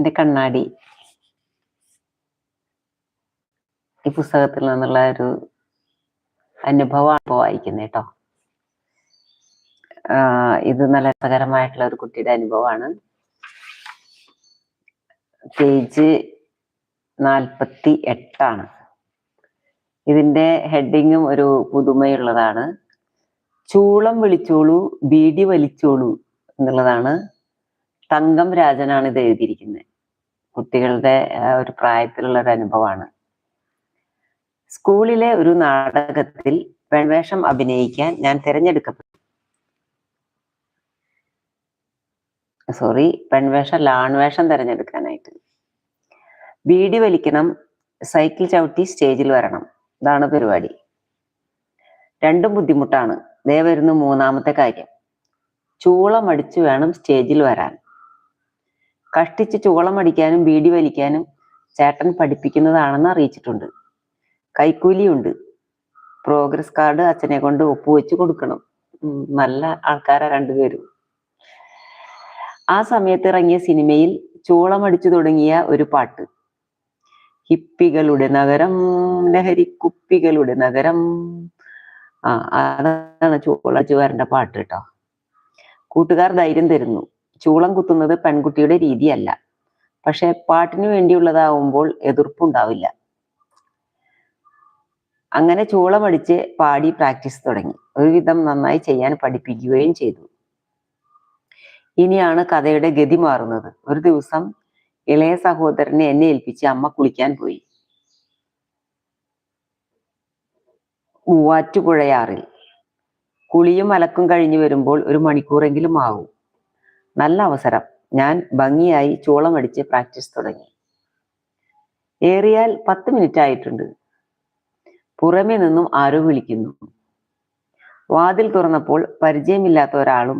എന്റെ കണ്ണാടി. ഈ പുസ്തകത്തിൽ നിന്നുള്ള ഒരു അനുഭവമാണ് ഇപ്പോൾ വായിക്കുന്നത് കേട്ടോ ഇത് നല്ല രസകരമായിട്ടുള്ള ഒരു കുട്ടിയുടെ അനുഭവമാണ്. പേജ് നാൽപ്പത്തി എട്ടാണ് ഇതിന്റെ ഹെഡിങ്ങും ഒരു പുതുമയുള്ളതാണ്. ചൂളം വിളിച്ചോളൂ ബീഡി വലിച്ചോളൂ എന്നുള്ളതാണ് തങ്കം രാജനാണ് ഇത് എഴുതിയിരിക്കുന്നത് കുട്ടികളുടെ ഒരു പ്രായത്തിലുള്ള ഒരു അനുഭവമാണ് സ്കൂളിലെ ഒരു നാടകത്തിൽ പെൺവേഷം അഭിനയിക്കാൻ ഞാൻ തിരഞ്ഞെടുക്കപ്പെട്ടു. സോറി പെൺവേഷം ലാൺവേഷം തിരഞ്ഞെടുക്കാനായിട്ട്. ബീഡി വലിക്കണം സൈക്കിൾ ചവിട്ടി സ്റ്റേജിൽ വരണം. ഇതാണ് പരിപാടി. രണ്ടും ബുദ്ധിമുട്ടാണ്. ദേ വരുന്നു മൂന്നാമത്തെ കാര്യം. ചൂളം അടിച്ചു വേണം സ്റ്റേജിൽ വരാൻ. കഷ്ടിച്ച് ചൂളം അടിക്കാനും ബീഡി വലിക്കാനും ചേട്ടൻ പഠിപ്പിക്കുന്നതാണെന്ന് അറിയിച്ചിട്ടുണ്ട്. കൈക്കൂലിയുണ്ട്. പ്രോഗ്രസ് കാർഡ് അച്ഛനെ കൊണ്ട് ഒപ്പുവെച്ച് കൊടുക്കണം. നല്ല ആൾക്കാരാ രണ്ടുപേരും. ആ സമയത്ത് ഇറങ്ങിയ സിനിമയിൽ ചൂളമടിച്ചു തുടങ്ങിയ ഒരു പാട്ട്. ഹിപ്പികളുടെ നഗരം ലഹരി കുപ്പികളുടെ നഗരം. ആ അതാണ് ചൂളടിച്ചു വരേണ്ട പാട്ട് കേട്ടോ. കൂട്ടുകാർ ധൈര്യം തരുന്നു. ചൂളം കുത്തുന്നത് പെൺകുട്ടിയുടെ രീതിയല്ല. പക്ഷെ പാട്ടിനു വേണ്ടിയുള്ളതാവുമ്പോൾ എതിർപ്പുണ്ടാവില്ല. അങ്ങനെ ചൂളമടിച്ച് പാടി പ്രാക്ടീസ് തുടങ്ങി. ഒരുവിധം നന്നായി ചെയ്യാൻ പഠിപ്പിക്കുകയും ചെയ്തു. ഇനിയാണ് കഥയുടെ ഗതി മാറുന്നത്. ഒരു ദിവസം ഇളയ സഹോദരനെ എന്നെ ഏൽപ്പിച്ച് അമ്മ കുളിക്കാൻ പോയി. മൂവാറ്റുപുഴയാറിൽ. കുളിയും അലക്കും കഴിഞ്ഞു വരുമ്പോൾ ഒരു മണിക്കൂറെങ്കിലും ആവും. നല്ല അവസരം. ഞാൻ ഭംഗിയായി ചൂളമടിച്ച് പ്രാക്ടീസ് തുടങ്ങി. ഏറിയാൽ പത്ത് മിനിറ്റ് ആയിട്ടുണ്ട്. പുറമെ നിന്നും ആരോ വിളിക്കുന്നു. വാതിൽ തുറന്നപ്പോൾ പരിചയമില്ലാത്ത ഒരാളും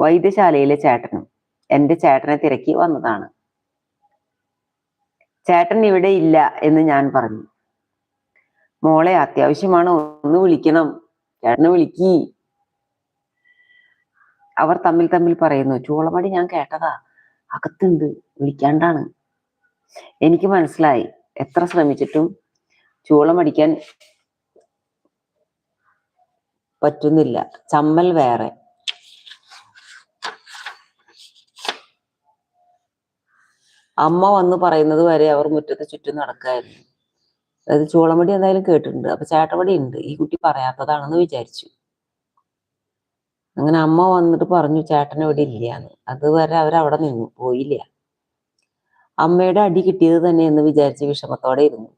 വൈദ്യശാലയിലെ ചേട്ടനും എന്റെ ചേട്ടനെ തിരക്കി വന്നതാണ്. ചേട്ടൻ ഇവിടെ ഇല്ല എന്ന് ഞാൻ പറഞ്ഞു. മോളെ അത്യാവശ്യമാണ്. ഒന്ന് വിളിക്കണം. ചേട്ടനെ വിളിക്കി. അവർ തമ്മിൽ തമ്മിൽ പറയുന്നു ചൂളമടി ഞാൻ കേട്ടതാ അകത്തുണ്ട് വിളിക്കാണ്ടാണ്. എനിക്ക് മനസ്സിലായി എത്ര ശ്രമിച്ചിട്ടും ചൂളമടിക്കാൻ പറ്റുന്നില്ല ചമ്മൽ വേറെ. അമ്മ വന്ന് പറയുന്നത് വരെ അവർ മുറ്റത്ത് ചുറ്റും നടക്കായിരുന്നു. അതായത് ചൂളമടി എന്തായാലും കേട്ടിട്ടുണ്ട് അപ്പൊ ചേട്ടമടി ഉണ്ട് ഈ കുട്ടി പറയാത്തതാണെന്ന് വിചാരിച്ചു. അങ്ങനെ അമ്മ വന്നിട്ട് പറഞ്ഞു ചേട്ടൻ ഇവിടെ ഇല്ലാന്ന് അതുവരെ അവരവിടെ നിന്നു പോയില്ല. അമ്മയുടെ അടി കിട്ടിയത് തന്നെ എന്ന് വിചാരിച്ച് വിഷമത്തോടെ ഇരുന്നു.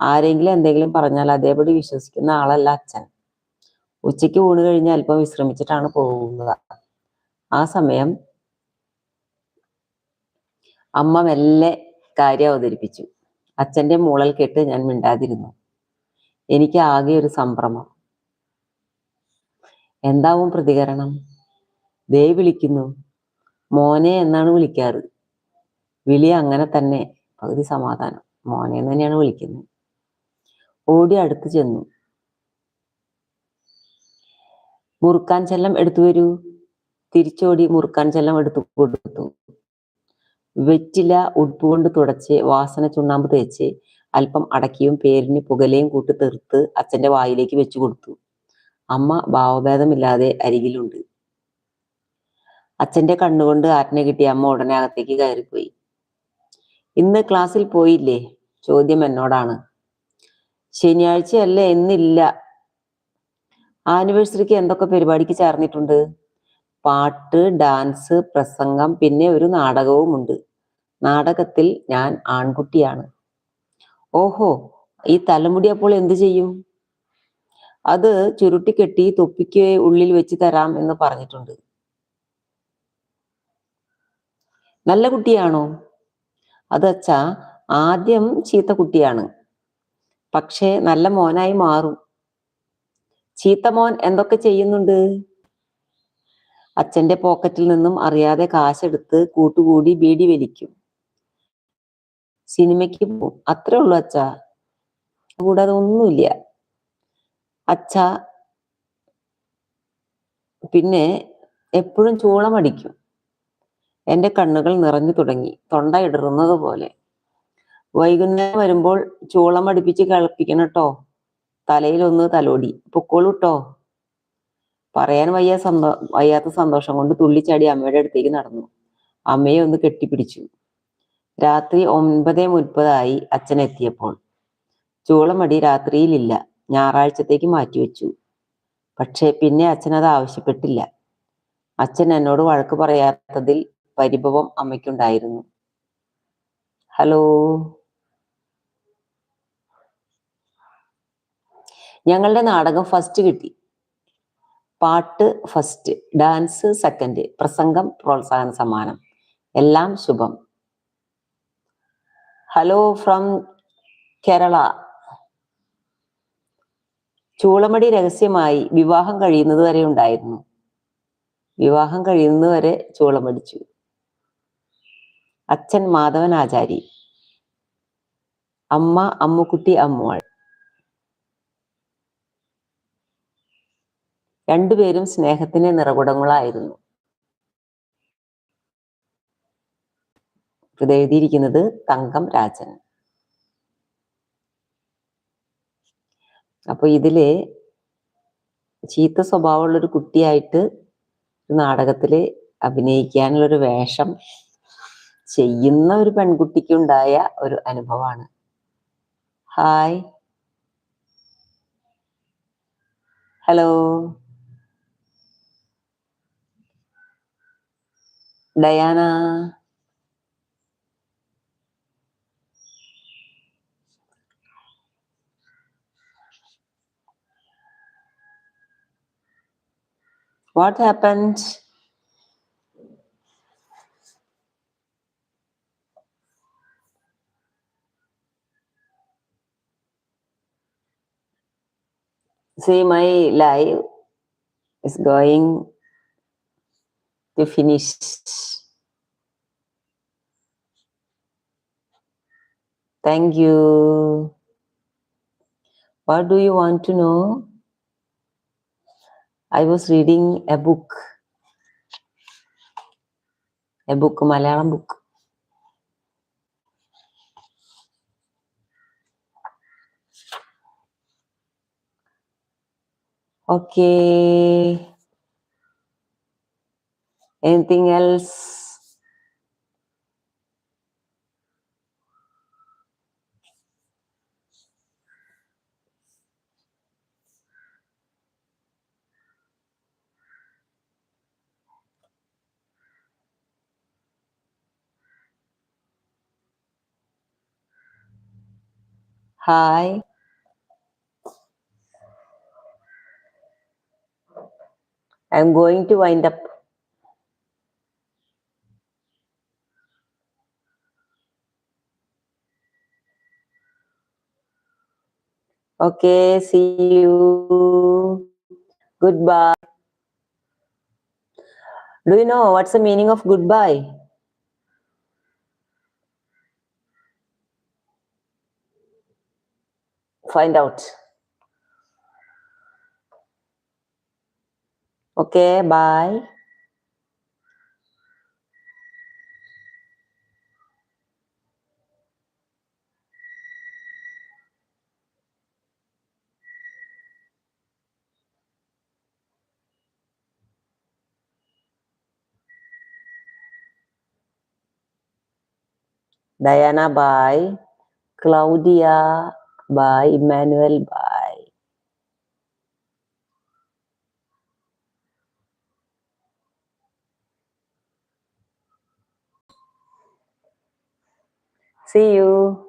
ആരെങ്കിലും എന്തെങ്കിലും പറഞ്ഞാൽ അതേപടി വിശ്വസിക്കുന്ന ആളല്ല അച്ഛൻ. ഉച്ചയ്ക്ക് ഊണ് കഴിഞ്ഞ് അല്പം വിശ്രമിച്ചിട്ടാണ് പോകുന്നത്. ആ സമയം അമ്മ മെല്ലെ കാര്യം അവതരിപ്പിച്ചു. അച്ഛന്റെ മൂളൽ കേട്ട് ഞാൻ മിണ്ടാതിരുന്നു. എനിക്ക് ആകെ ഒരു സംഭ്രമം. എന്താവും പ്രതികരണം? ദേ വിളിക്കുന്നു. മോനെ എന്നാണ് വിളിക്കാറ്. വിളി അങ്ങനെ തന്നെ. പകുതി സമാധാനം. മോനെ എന്ന് തന്നെയാണ് വിളിക്കുന്നത്. ഓടി അടുത്ത് ചെന്നു. മുറുക്കാൻ ചെല്ലം എടുത്തു വരൂ. തിരിച്ചോടി മുറുക്കാൻ ചെല്ലം എടുത്തു കൊടുത്തു. വെറ്റില ഉടുപ്പ് കൊണ്ട് തുടച്ച് വാസന ചുണ്ണാമ്പ് തേച്ച് അല്പം അടക്കിയും പേരിന് പുകലയും കൂട്ടി തീർത്ത് അച്ഛന്റെ വായിലേക്ക് വെച്ചു കൊടുത്തു. അമ്മ ഭാവഭേദമില്ലാതെ അരികിലുണ്ട്. അച്ഛന്റെ കണ്ണുകൊണ്ട് ആറ്റിനെ കിട്ടിയ അമ്മ ഉടനെ അകത്തേക്ക് കയറിപ്പോയി. ഇന്ന് ക്ലാസ്സിൽ പോയില്ലേ? ചോദ്യം എന്നോടാണ്. ശനിയാഴ്ചയല്ലേ എന്നില്ല ആനിവേഴ്സറിക്ക് എന്തൊക്കെ പരിപാടിക്ക് ചേർന്നിട്ടുണ്ട്? പാട്ട് ഡാൻസ് പ്രസംഗം പിന്നെ ഒരു നാടകവുമുണ്ട്. നാടകത്തിൽ ഞാൻ ആൺകുട്ടിയാണ്. ഓഹോ ഈ തലമുടി അപ്പോൾ എന്തു ചെയ്യും? അത് ചുരുട്ടിക്കെട്ടി തൊപ്പിക്ക് ഉള്ളിൽ വെച്ച് തരാം എന്ന് പറഞ്ഞിട്ടുണ്ട്. നല്ല കുട്ടിയാണോ? അത് അച്ഛാ ആദ്യം ചീത്ത കുട്ടിയാണ്. പക്ഷേ നല്ല മോനായി മാറും. ചീത്ത മോൻ എന്തൊക്കെ ചെയ്യുന്നുണ്ട്? അച്ഛന്റെ പോക്കറ്റിൽ നിന്നും അറിയാതെ കാശെടുത്ത് കൂട്ടുകൂടി ബീഡി വലിക്കും. സിനിമയ്ക്ക് പോകും. അത്രേ ഉള്ളൂ അച്ഛാ. കൂടാതെ ഒന്നുമില്ല. അച്ഛ പിന്നെ എപ്പോഴും ചൂളമടിക്കും എന്റെ കണ്ണുകൾ നിറഞ്ഞു തുടങ്ങി. തൊണ്ട ഇടറുന്നത് പോലെ. വൈകുന്നേരം വരുമ്പോൾ ചൂളം അടുപ്പിച്ച് കളിപ്പിക്കണം കേട്ടോ തലയിലൊന്ന് തലോടി. പൊക്കോളൂ കേട്ടോ പറയാൻ വയ്യ സന്തോ വയ്യാത്ത സന്തോഷം കൊണ്ട് തുള്ളിച്ചാടി അമ്മയുടെ അടുത്തേക്ക് നടന്നു. അമ്മയെ ഒന്ന് കെട്ടിപ്പിടിച്ചു. രാത്രി ഒമ്പതേ മുപ്പതായി അച്ഛൻ എത്തിയപ്പോൾ. ചൂളമടി രാത്രിയിലില്ല. ഞായറാഴ്ചത്തേക്ക് മാറ്റിവെച്ചു പക്ഷേ പിന്നെ അച്ഛൻ അത് ആവശ്യപ്പെട്ടില്ല. അച്ഛൻ എന്നോട് വഴക്ക് പറയാത്തതിൽ പരിഭവം അമ്മയ്ക്കുണ്ടായിരുന്നു. ഹലോ? ഞങ്ങളുടെ നാടകം ഫസ്റ്റ് കിട്ടി. പാട്ട് ഫസ്റ്റ് ഡാൻസ് സെക്കൻഡ് പ്രസംഗം പ്രോത്സാഹന സമ്മാനം. എല്ലാം ശുഭം. Hello from Kerala. ചൂളമടി രഹസ്യമായി വിവാഹം കഴിയുന്നത് വരെ ഉണ്ടായിരുന്നു. വിവാഹം കഴിയുന്നത് വരെ ചൂളമടിച്ചു. അച്ഛൻ മാധവൻ ആചാരി. അമ്മ അമ്മുക്കുട്ടി അമ്മുവൾ. രണ്ടുപേരും സ്നേഹത്തിന്റെ നിറകുടങ്ങളായിരുന്നു. ഇത് എഴുതിയിരിക്കുന്നത് തങ്കം രാജൻ. അപ്പൊ ഇതിൽ ചീത്ത സ്വഭാവമുള്ള ഒരു കുട്ടിയായിട്ട് നാടകത്തിൽ അഭിനയിക്കാനുള്ളൊരു വേഷം ചെയ്യുന്ന ഒരു പെൺകുട്ടിക്ക് ഉണ്ടായ ഒരു അനുഭവമാണ് hi. Hello. Diana. What happened? See, my life is going to finish. Thank you. What do you want to know? I was reading a book. A book, Malayalam book. Okay. Anything else? Hi. I'm going to wind up. Okay, see you. Goodbye. Do you know what's the meaning of goodbye? Find out. Okay, bye. Diana, bye. Claudia, bye. Emmanuel, bye. See you.